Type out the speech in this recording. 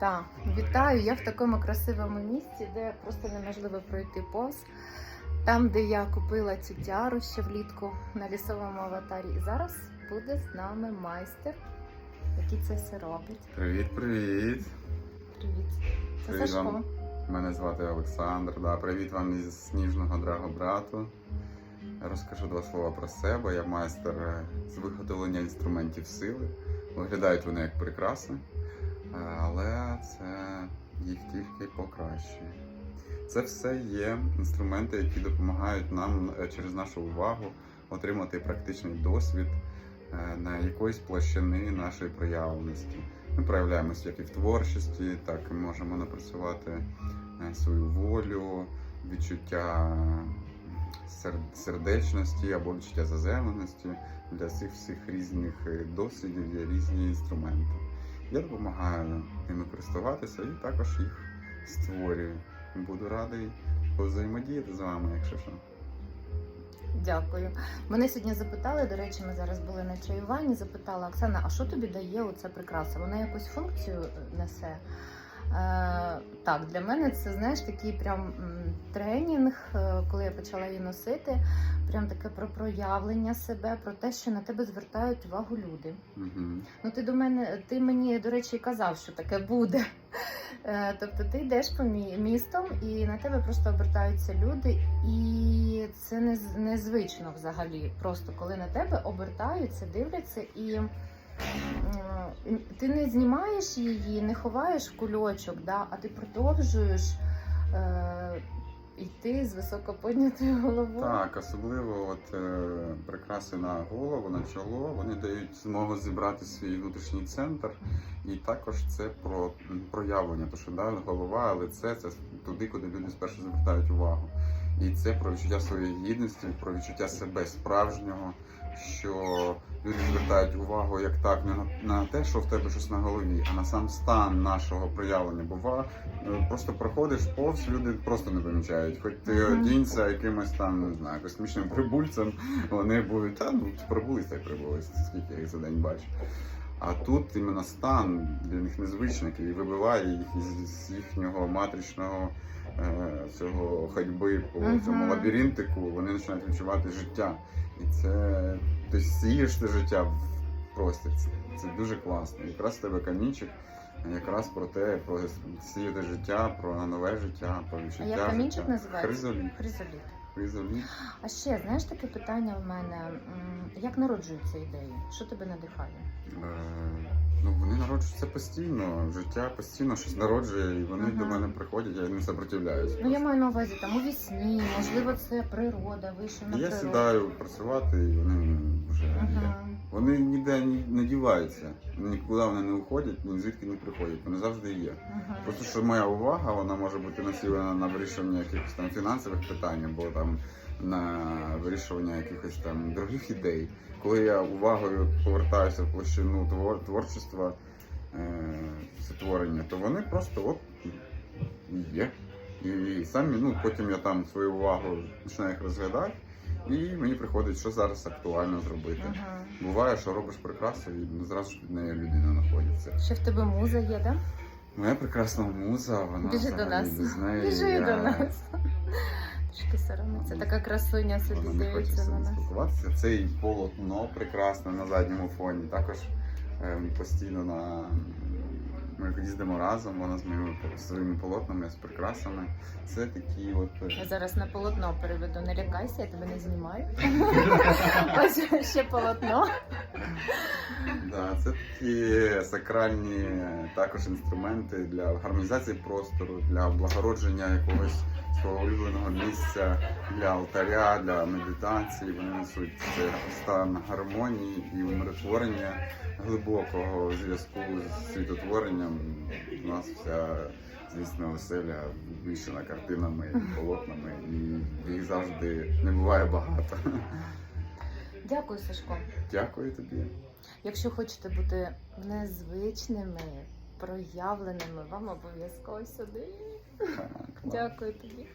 Так, вітаю. Я в такому красивому місці, де просто неможливо пройти повз. Там, де я купила цю тяру ще влітку на лісовому аватарі. І зараз буде з нами майстер, який це все робить. Привіт, привіт! Привіт. Це Привіт Сашко. вам. Мене звати Олександр. Да, привіт вам із сніжного драгобрату. Розкажу два слова про себе. Я майстер е, з виготовлення інструментів сили. Виглядають вони як прикраси, е, але це їх тільки покращує. Це все є інструменти, які допомагають нам е, через нашу увагу отримати практичний досвід е, на якоїсь площини нашої проявленості. Ми проявляємося як і в творчості, так і можемо напрацювати е, свою волю, відчуття сердечності або відчуття заземленості. Для цих всіх різних е, досвідів є різні інструменти. Я допомагаю ними користуватися і також їх створюю. Буду радий взаємодіяти з вами, якщо що. Дякую. Мене сьогодні запитали, до речі, ми зараз були на чаюванні. Запитала Оксана, а що тобі дає оця прикраса? Вона якусь функцію е, несе? Е, так, для мене це знаєш такий прям тренінг, е, коли я почала її носити. Прям таке про проявлення себе, про те, що на тебе звертають увагу люди. Угу. Ну, ти до мене, ти мені, до речі, казав, що таке буде. Е, Тобто ти йдеш по містом і на тебе просто обертаються люди, і це незвично взагалі. Просто коли на тебе обертаються, дивляться, і ти не знімаєш її, не ховаєш в кульочок, да, а ти продовжуєш е, йти з високо піднятою головою. Так, особливо от е, прикраси на голову, на чоло, вони дають змогу зібрати свій внутрішній центр, і також це про проявлення, то що да, голова, лице це туди, куди люди спершу звертають увагу. І це про відчуття своєї гідності, про відчуття себе справжнього, що люди звертають увагу як так не на, на те, що в тебе щось на голові, а на сам стан нашого проявлення. Бува, е, просто проходиш повз, люди просто не помічають. Хоч ти одінься якимось там, не знаю, космічним прибульцем, вони будуть, та ну прибулись та й прибулись, скільки я їх за день бачу. А тут іменно стан для них незвичний і вибиває їх із, з їхнього матричного цього ходьби по Мгм. цьому лабіринтику, вони починають відчувати життя. І це ти сієш це життя в простір. Це, це дуже класно. Якраз в тебе камінчик, якраз про те, про сіяти життя, про нове життя, про відчуття. А як камінчик життя. називається? Хризоліт. Хризоліт. Хризоліт. А ще знаєш таке питання в мене: як народжуються ідеї? Що тебе надихає? Е, Ну, вони народжуються постійно, життя постійно щось народжує, і вони Ага. до мене приходять, я не сопротивляюсь. Ну я маю на увазі там у вісні, можливо, це природа, вийшов на я природу. сідаю працювати, і вони вже. Ага. Вони ніде ні- не діваються, нікуди вони не уходять, ні звідки не приходять. Вони завжди є. Просто що моя увага, вона може бути націлена на вирішування якихось там фінансових питань, або там на вирішування якихось там других ідей. Коли я увагою повертаюся в площину твор, творчества, е, сотворення, то вони просто от є. І самі, ну потім я там свою увагу починаю їх розглядати, і мені приходить, що зараз актуально зробити. Ага. Буває, що робиш прикрасу, і зразу ж під нею людина знаходиться. Ще в тебе муза є, да? Моя прекрасна муза, вона Біжи до нас. Біжи я... до нас. Трішки соромиться. Така красуня собі Вона дивиться на нас. спілкуватися. Це і полотно прекрасне на задньому фоні. Також ем, постійно на ми їздимо разом, вона з моїми своїми полотнами, з прикрасами. Це такі от. е, Я зараз на полотно переведу. Не лякайся, я тебе не знімаю. Ось ще полотно. Да, це такі сакральні також інструменти для гармонізації простору, для облагородження якогось свого улюбленого місця, для алтаря, для медитації. Вони несуть стан гармонії і умиротворення глибокого зв'язку з світотворенням. У нас вся звісно оселя вишена картинами полотнами, і їх завжди не буває багато. Дякую, Сашко. Дякую тобі. Якщо хочете бути незвичними, проявленими, вам обов'язково сюди. Дякую тобі.